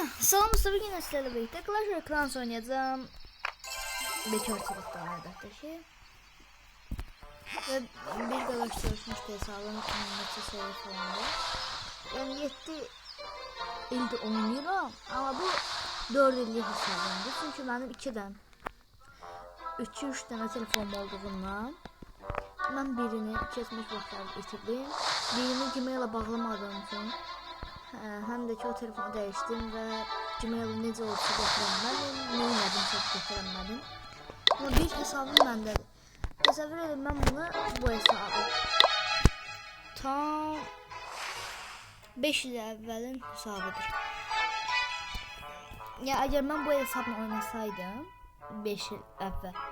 Salam Mustafa yine sizlerle birlikte Clash of Clans oynayacağım. Bekarçılıktan elbette ki. Ve bir galaş çalışmıştı hesabım. Kimliği seviye falan da. Yani yetti ilde oynuyorum ama bu 4 illik hesabımdı. Çünkü benim 2'den 2-3 tane telefonum olduğundan ben birini kesmiş vaxtlarda itirdim. Birini Gmail'a bağlamadığım için Hə, həm də ki o telefonu dəyişdim və Gmail necə olsa götürənmədim, nə elədim çox götürənmədim. Amma bir hesabım məndədir. Təsəvvür edin mən bunu bu hesabı tam 5 il əvvəlin hesabıdır. Ya əgər mən bu hesabla oynasaydım 5 il əvvəl.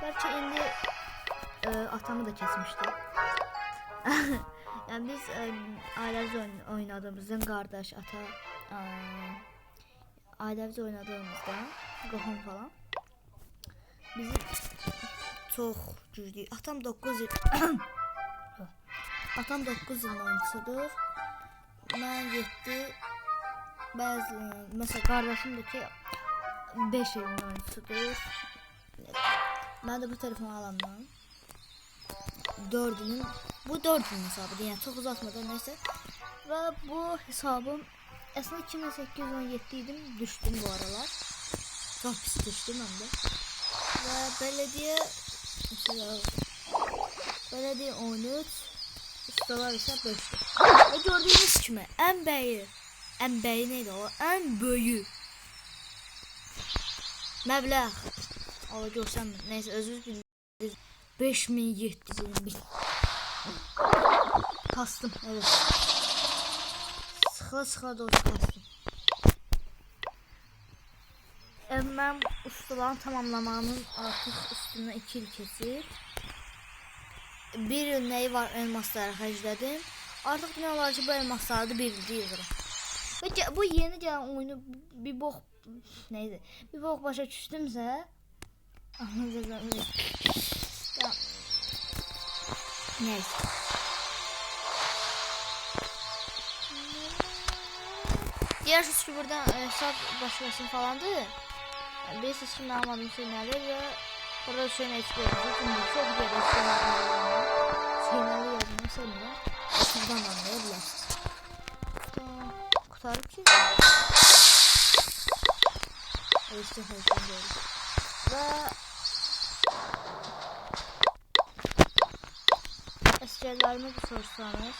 Gerçi indi ə, atamı da kesmişdi. Yani biz e, ailemizle oyn- oynadığımızda kardeş, ata, e, oynadığımızda qohum falan bizi çok güclü. Atam 9 il Atam 9 il oyuncusudur. Ben 7 bazı mesela kardeşim de ki 5 ilin oyuncusudur. Ben de bu telefonu alandan dördünün bu dördünün hesabı yani çok uzatmadan neyse. Ve bu hesabım aslında 2817 idim düştüm bu aralar. Çok pis düştüm hem de. Ve belediye mesela belediye 13 ustalar ise 5'ti ve gördüğünüz kimi en beyi en beyi neydi o? En büyüğü. Meblağ o görsem neyse özür dilerim. 5721 Kastım evet. Sıxıla sıxıla doğru kastım. Emməm ustaların tamamlamanın artıq üstündən 2 il keçir. Bir il nəyi var elmaslara xərclədim. Artıq demək olar ki, bu elmasları da bir ildə yığıram. Bu yeni gələn oyunu bir box neydi? Bir box başa düşdümsə anlayacağım. Neyse. Biliyorsunuz ki burada e, hesap başlasın falandı. Yani ben almadığım şey nedir ve burada söylemek istiyorum. Çünkü çok gereksiz şeyleri yazmayı sevmiyorum. Şuradan anlayabilirsiniz. Tamam. Kurtarıp ki. Hayatım böyle. Ve askerlerime de sorsanız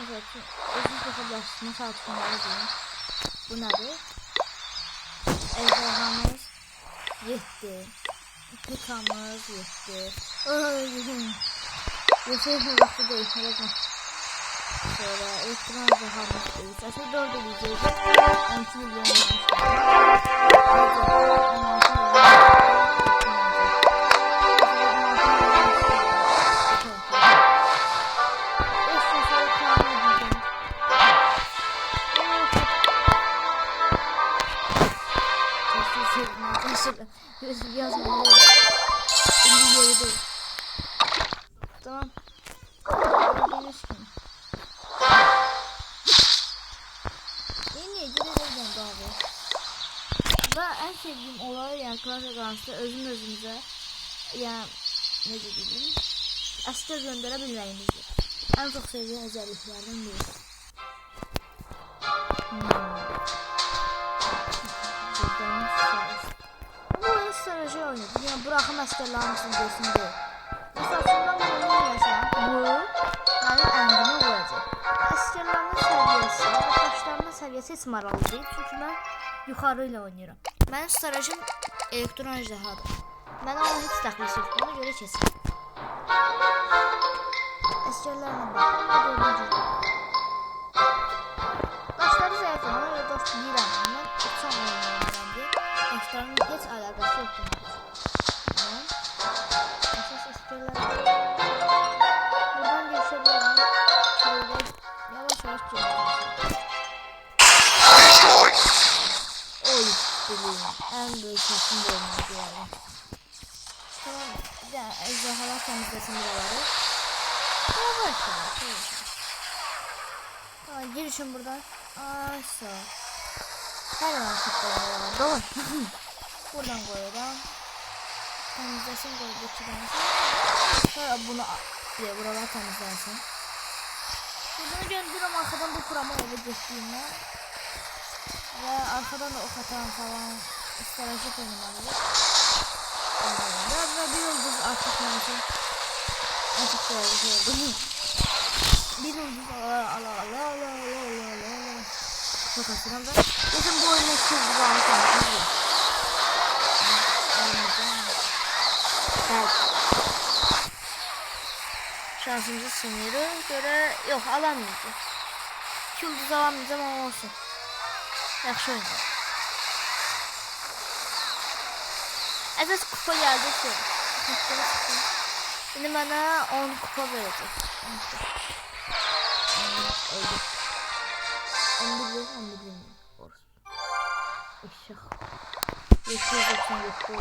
mesela özür nasıl altınları diyeyim bu nedir? Ejderhamız yetti Pikamız yetti Yaşayışın vakti değil. Bakın Şöyle elektron ejderhamız değil. Aslında dört edeceğiz 12 milyon Ayrıca 16 milyon sevdiğim olay yani Clash Clans'ta özüm özümüze yani ne diyeyim asker gönderebilmeyimizdir. En çok sevdiğim özelliklerden biri. Hmm. Bu oyun strateji oyunu. Yani bırakım askerlerin için değil. Mesela şundan bunu oynayasam bu. Askerlerin seviyesi ve taşlarının seviyesi hiç maraqlı değil. Çünkü ben ile oynuyorum. Benim stratejim elektron ejderhadır. Mənə ona heç təxlisi yoxdur. Ona görə keçir. Əsgərlərlə bax. Hadi öldürür. Daşları zəif ona görə dost deyirəm. Mən uçan oynayıram deyə. Daşların heç əlaqəsi yoxdur. Əsas əsgərlər. Büyük sesim de olmadı yani. Tamam. Bir de ejderhalar temizlesin buraları. Yavaş yavaş yavaş. Tamam girişim buradan. Aşağı. Her an sıkıyorum. Doğru. Buradan koyalım. Temizlesin koydukçadan sonra bunu diye buralar temizlensin. Buradan gönderiyorum arkadan bu kurama eve geçtiğimde. Ve arkadan da ok atan falan İsterse tanımalı. Biraz da bir yıldız artık bence. Artık doğru oldu. Bir yıldız ala ala ala ala ala ala ala. Çok asırım da. Bizim bu oyunu iki yıldız almışım. Evet. Şansımızı sınırı göre yok alamayacağız. Yıldız alamayacağım ama olsun. Yaxşı oynadı. Esas kupa gelecek. Şimdi bana 10 kupa verecek. 11 lira 11 lira orası. Eşek. 790 kupa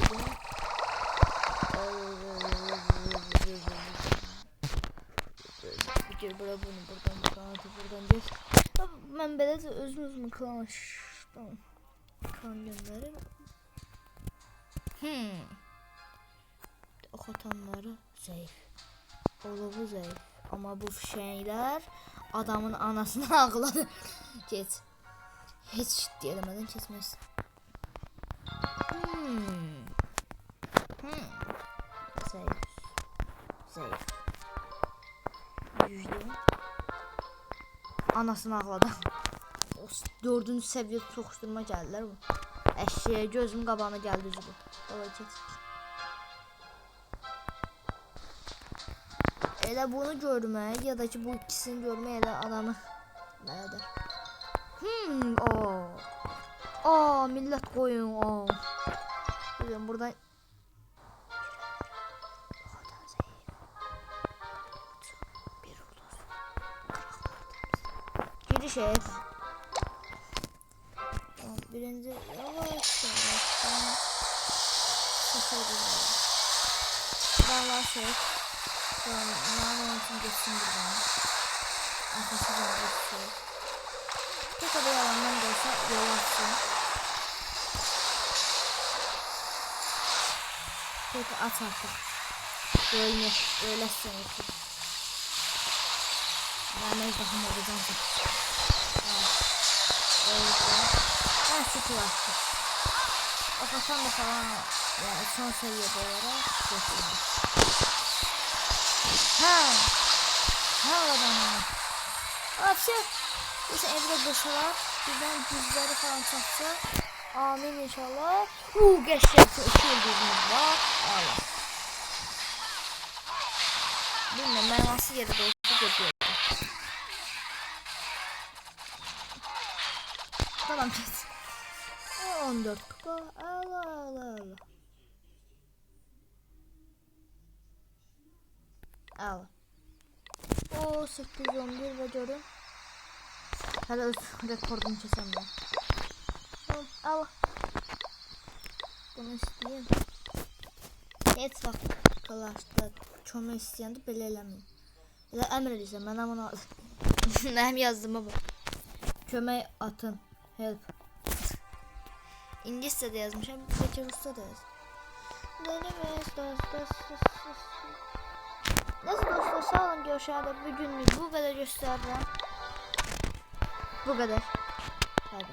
Gel bura bunu buradan buradan hadi buradan gel. Ben belediye özüm özüm klan tamam. Klan gönderim. Hmm. Ok atanları zayıf. Olovu zayıf. Ama bu şeyler adamın anasını ağladı. Geç. Hiç diyelemeden kesmez. Hmm. Hmm. Zayıf. Zayıf. Yüzde. Anasını ağladı. Dördüncü seviye sokuşturma geldiler bu. Eşeğe gözüm qabağına geldi üzü bu. Dava geç. Elə bunu görmək ya da ki bu ikisini görmək elə adamı nədir? Hmm, o. Aa, millət qoyun, o. Bir ulus. Giriş et. Birinci yavaş yavaştan Sıfır Dağlar şey için geçsin buradan Arkasından geçsin Tek adı yalandan da olsa yol açsın Peki at artık Öyle, öyle seni Ben ne zaman olacağım ki Öyle Ben sütü açtım Kapatsam da falan yani son seviyede olarak götürüyorum. Ha. Ha oradan ha. Hapsi. İşte evde boşalar. Birden düzleri falan çatsa. Amin inşallah. Uuu geçecek. İki yıldızımız var. Allah. Bilmiyorum ben nasıl yere doğru gidiyorum. Tamam kes. 14 kupa. Allah Allah Allah. Al. O 811 veriyorum. Hadi öz rekordumu kesem ben. Al. al. Bunu isteyeyim. Et bak. Kalaşlar. Çoğunu isteyen de belirlemeyin. Ya əmr edirsən, mən bunu Mənim yazdığıma bak. Kömək atın. Help. İngilizce de yazmış hem Fethi Rus'ta da yazmış. Dönemiz dost dost Nasıl dostlar sağ olun ki aşağıda bugünlük bu kadar gösterdim. Bu kadar. Hadi.